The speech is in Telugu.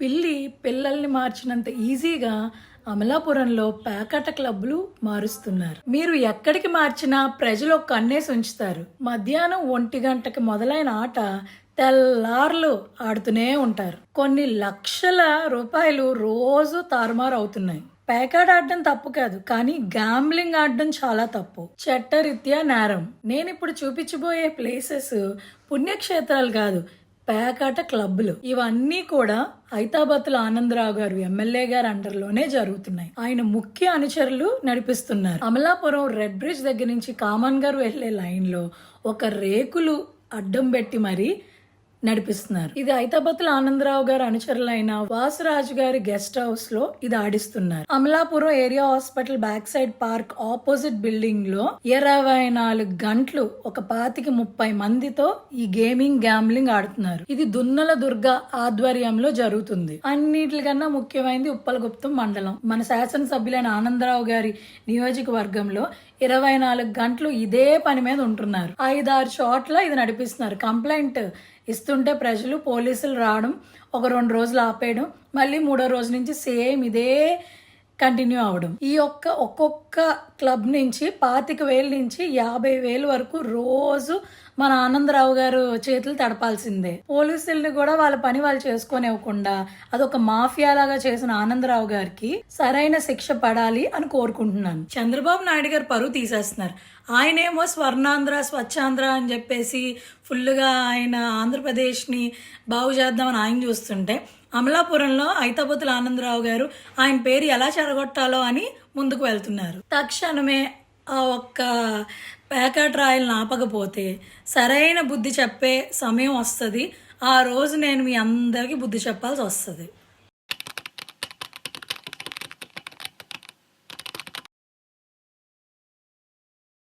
పిల్లి పిల్లల్ని మార్చినంత ఈజీగా అమలాపురంలో పేకాట క్లబ్లు మారుస్తున్నారు. మీరు ఎక్కడికి మార్చినా ప్రజలు కన్నేసి ఉంచుతారు. మధ్యాహ్నం ఒంటి గంటకి మొదలైన ఆట తెల్లార్లు ఆడుతూనే ఉంటారు. కొన్ని లక్షల రూపాయలు రోజు తారుమారు అవుతున్నాయి. పేకాడ ఆడడం తప్పు కాదు కానీ గ్యాంబ్లింగ్ ఆడడం చాలా తప్పు. చట్టరీత్యా నేరం. నేను ఇప్పుడు చూపించబోయే ప్లేసెస్ పుణ్యక్షేత్రాలు కాదు పేకాట క్లబ్లు ఇవన్నీ కూడా హైతాబాద్ల ఆనందరావు గారు ఎమ్మెల్యే గారు అండర్లోనే జరుగుతున్నాయి. ఆయన ముఖ్య అనుచరులు నడిపిస్తున్నారు. అమలాపురం రెడ్ బ్రిడ్జ్ దగ్గర నుంచి కామన్ గారు వెళ్ళే లైన్లో ఒక రేకులు అడ్డం పెట్టి మరి నడిపిస్తున్నారు. ఇది హైతాబాద్ల ఆనందరావు గారు అనుచరులైన వాసురాజు గారి గెస్ట్ హౌస్లో ఇది ఆడిస్తున్నారు. Amalapuram area hospital back side park opposite బిల్డింగ్లో ఇరవై నాలుగు గంటలు ఒక పాతికి ముప్పై మందితో ఈ గేమింగ్ గ్యాంబ్లింగ్ ఆడుతున్నారు. ఇది దున్నల దుర్గ ఆధ్వర్యంలో జరుగుతుంది. అన్నిటికన్నా ముఖ్యమైనది ఉప్పలగుప్తం మండలం. మన శాసనసభ్యులైన ఆనందరావు గారి నియోజకవర్గంలో ఇరవై నాలుగు గంటలు ఇదే పని మీద ఉంటున్నారు. ఐదారు చోట్ల ఇది నడిపిస్తున్నారు. కంప్లైంట్ ఇస్తుంటే ప్రజలు పోలీసులు రావడం ఒక రెండు రోజులు ఆపేయడం మళ్ళీ మూడో రోజు నుంచి సేమ్ ఇదే కంటిన్యూ అవడం. ఈ యొక్క ఒక్కొక్క క్లబ్ నుంచి పాతిక వేలు నుంచి యాభై వేలు వరకు రోజు మన ఆనందరావు గారు చేతులు తడపాల్సిందే. పోలీసుల్ని కూడా వాళ్ళ పని వాళ్ళు చేసుకోనివ్వకుండా అదొక మాఫియా లాగా చేసిన ఆనందరావు గారికి సరైన శిక్ష పడాలి అని కోరుకుంటున్నాను. చంద్రబాబు నాయుడు గారు పరువు తీసేస్తున్నారు. ఆయనేమో స్వర్ణాంధ్ర స్వచ్ఛాంధ్ర అని చెప్పేసి ఫుల్గా ఆయన ఆంధ్రప్రదేశ్ని బాగు చేద్దామని ఆయన చూస్తుంటే అమలాపురంలో ఐతాబోతుల ఆనందరావు గారు ఆయన పేరు ఎలా చెరగొట్టాలో అని ముందుకు వెళ్తున్నారు. తక్షణమే ఆ ఒక్క ప్యాకెట్ రాయలను ఆపకపోతే సరైన బుద్ధి చెప్పే సమయం వస్తుంది. ఆ రోజు నేను మీ అందరికీ బుద్ధి చెప్పాల్సి వస్తుంది.